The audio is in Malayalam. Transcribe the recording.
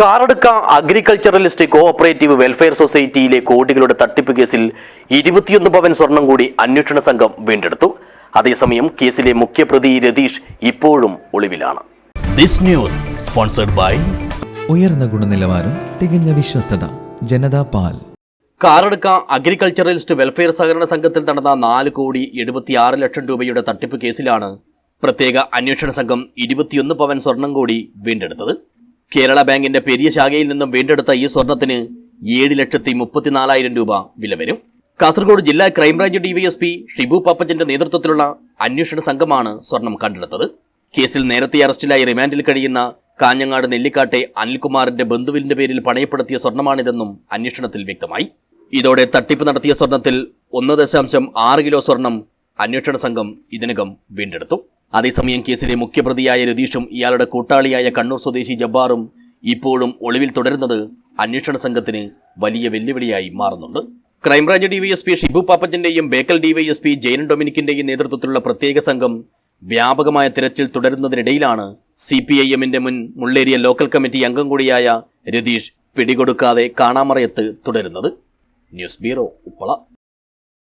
കാറടുക്ക അഗ്രികൾച്ചറലിസ്റ്റ് കോഓപ്പറേറ്റീവ് വെൽഫെയർ സൊസൈറ്റിയിലെ കോടികളുടെ തട്ടിപ്പ് കേസിൽ ഇരുപത്തിയൊന്ന് പവൻ സ്വർണം കൂടി അന്വേഷണ സംഘം വീണ്ടെടുത്തു. അതേസമയം കേസിലെ മുഖ്യപ്രതി രതീഷ് ഇപ്പോഴും ഒളിവിലാണ്. ദിസ് ന്യൂസ് സ്പോൺസർഡ് ബൈ ഉയർന്ന ഗുണനിലവാരം തികഞ്ഞ വിശ്വസ്തത ജനതാ പാൽ. കാറടുക്ക അഗ്രികൾച്ചറലിസ്റ്റ് വെൽഫെയർ സഹകരണ സംഘത്തിൽ നടന്ന നാല് കോടി എഴുപത്തിയാറ് ലക്ഷം രൂപയുടെ തട്ടിപ്പ് കേസിലാണ് പ്രത്യേക അന്വേഷണ സംഘം ഇരുപത്തിയൊന്ന് പവൻ സ്വർണം കൂടി വീണ്ടെടുത്തത്. കേരള ബാങ്കിന്റെ പെരിയ ശാഖയിൽ നിന്നും വീണ്ടെടുത്ത ഈ സ്വർണത്തിന് ഏഴ് ലക്ഷത്തി മുപ്പത്തിനാലായിരം രൂപ വില വരും. കാസർഗോഡ് ജില്ലാ ക്രൈംബ്രാഞ്ച് ഡിവൈഎസ്പി ഷിബു പാപ്പച്ചന്റെ നേതൃത്വത്തിലുള്ള അന്വേഷണ സംഘമാണ് സ്വർണം കണ്ടെടുത്തത്. കേസിൽ നേരത്തെ അറസ്റ്റിലായി റിമാൻഡിൽ കഴിയുന്ന കാഞ്ഞങ്ങാട് നെല്ലിക്കാട്ടെ അനിൽകുമാറിന്റെ ബന്ധുവിന്റെ പേരിൽ പണയപ്പെടുത്തിയ സ്വർണമാണിതെന്നും അന്വേഷണത്തിൽ വ്യക്തമായി. ഇതോടെ തട്ടിപ്പ് നടത്തിയ സ്വർണത്തിൽ ഒന്ന് ദശാംശം ആറ് കിലോ സ്വർണം അന്വേഷണ സംഘം ഇതിനകം വീണ്ടെടുത്തു. അതേസമയം കേസിലെ മുഖ്യപ്രതിയായ രതീഷും ഇയാളുടെ കൂട്ടാളിയായ കണ്ണൂർ സ്വദേശി ജബ്ബാറും ഇപ്പോഴും ഒളിവിൽ തുടരുന്നത് അന്വേഷണ സംഘത്തിന് വലിയ വെല്ലുവിളിയായി മാറുന്നുണ്ട്. ക്രൈംബ്രാഞ്ച് ഡിവൈഎസ്പി ഷിബു പാപ്പച്ചന്റെയും ബേക്കൽ ഡിവൈഎസ്പി ജയൻ ഡൊമിനിക്കിന്റെയും നേതൃത്വത്തിലുള്ള പ്രത്യേക സംഘം വ്യാപകമായ തിരച്ചിൽ തുടരുന്നതിനിടയിലാണ് സി പി ഐ എമ്മിന്റെ മുൻ മുള്ളേരിയ ലോക്കൽ കമ്മിറ്റി അംഗം കൂടിയായ രതീഷ് പിടികൊടുക്കാതെ കാണാമറയത്ത് തുടരുന്നത്. News bureau Uppala.